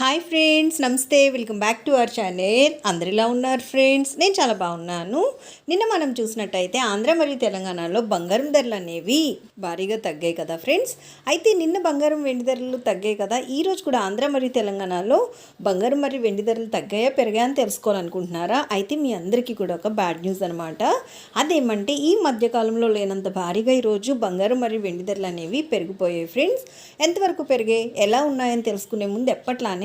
Hi friends నమస్తే. Welcome back to our channel అందరిలా ఉన్నారు ఫ్రెండ్స్ నేను చాలా బాగున్నాను. నిన్న మనం చూసినట్టయితే ఆంధ్ర మరియు తెలంగాణలో బంగారం ధరలు అనేవి భారీగా తగ్గాయి కదా ఫ్రెండ్స్ అయితే నిన్న బంగారం వెండి ధరలు తగ్గాయి కదా. ఈరోజు కూడా ఆంధ్ర మరియు తెలంగాణలో బంగారం మరియు వెండి ధరలు తగ్గాయా పెరిగాయా అని తెలుసుకోవాలనుకుంటున్నారా? అయితే మీ అందరికీ కూడా ఒక బ్యాడ్ న్యూస్ అనమాట అదేమంటే ఈ మధ్యకాలంలో లేనంత భారీగా ఈరోజు బంగారం మరియు వెండి ధరలు అనేవి పెరిగిపోయాయి ఫ్రెండ్స్ ఎంతవరకు పెరిగాయి ఎలా ఉన్నాయని తెలుసుకునే ముందు ఎప్పట్లానే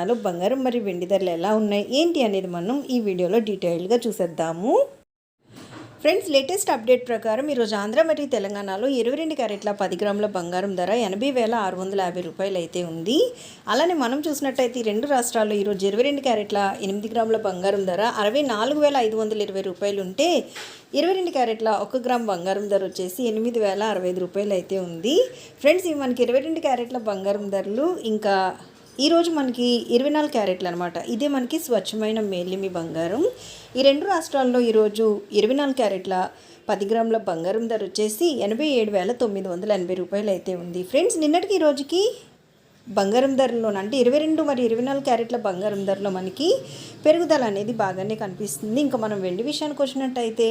తెలంగాణలో బంగారం మరియు వెండి ధరలు ఎలా ఉన్నాయి ఏంటి అనేది మనం ఈ వీడియోలో డీటెయిల్గా చూసేద్దాము. ఫ్రెండ్స్ లేటెస్ట్ అప్డేట్ ప్రకారం ఈరోజు ఆంధ్ర మరియు తెలంగాణలో ఇరవై రెండు క్యారెట్ల పది గ్రాముల బంగారం ధర ఎనభై వేల ఆరు వందల యాభై రూపాయలు అయితే ఉంది. అలానే మనం చూసినట్టయితే ఈ రెండు రాష్ట్రాల్లో ఈరోజు ఇరవై రెండు క్యారెట్ల ఎనిమిది గ్రాముల బంగారం ధర అరవై నాలుగు వేల ఐదు వందల ఇరవై రూపాయలు ఉంటే ఇరవై రెండు క్యారెట్ల ఒక గ్రామ్ బంగారం ధర వచ్చేసి ఎనిమిది వేల అరవై ఐదు రూపాయలు అయితే ఉంది. ఫ్రెండ్స్ ఇవి మనకి ఇరవై రెండు క్యారెట్ల బంగారం ధరలు ఇంకా ఈరోజు మనకి ఇరవై నాలుగు క్యారెట్లు అనమాట ఇదే మనకి స్వచ్ఛమైన మేలిమి బంగారం. ఈ రెండు రాష్ట్రాల్లో ఈరోజు ఇరవై నాలుగు క్యారెట్ల పది గ్రాముల బంగారం ధర వచ్చేసి ఎనభై ఏడు వేల తొమ్మిది వందల ఎనభై రూపాయలు అయితే ఉంది. ఫ్రెండ్స్ నిన్నటికి ఈ రోజుకి బంగారం ధరలో అంటే ఇరవై రెండు మరి ఇరవై నాలుగు క్యారెట్ల బంగారం ధరలో మనకి పెరుగుదల అనేది బాగానే కనిపిస్తుంది. ఇంకా మనం వెండి విషయానికి వచ్చినట్టయితే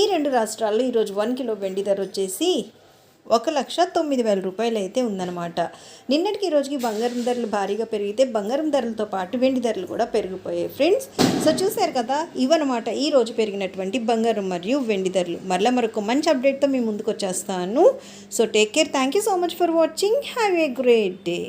ఈ రెండు రాష్ట్రాల్లో ఈరోజు వన్ కిలో వెండి ధర వచ్చేసి ఒక లక్ష తొమ్మిది వేల రూపాయలు అయితే ఉందన్నమాట. నిన్నటికి ఈ రోజుకి బంగారం ధరలు భారీగా పెరిగితే బంగారం ధరలతో పాటు వెండి ధరలు కూడా పెరిగిపోయాయి. ఫ్రెండ్స్ సో చూశారు కదా ఇవన్నమాట ఈ రోజు పెరిగినటువంటి బంగారం మరియు వెండి ధరలు. మరలా మరొక మంచి అప్డేట్తో మీ ముందుకు వచ్చేస్తాను. So take care thank you so much for watching have a great day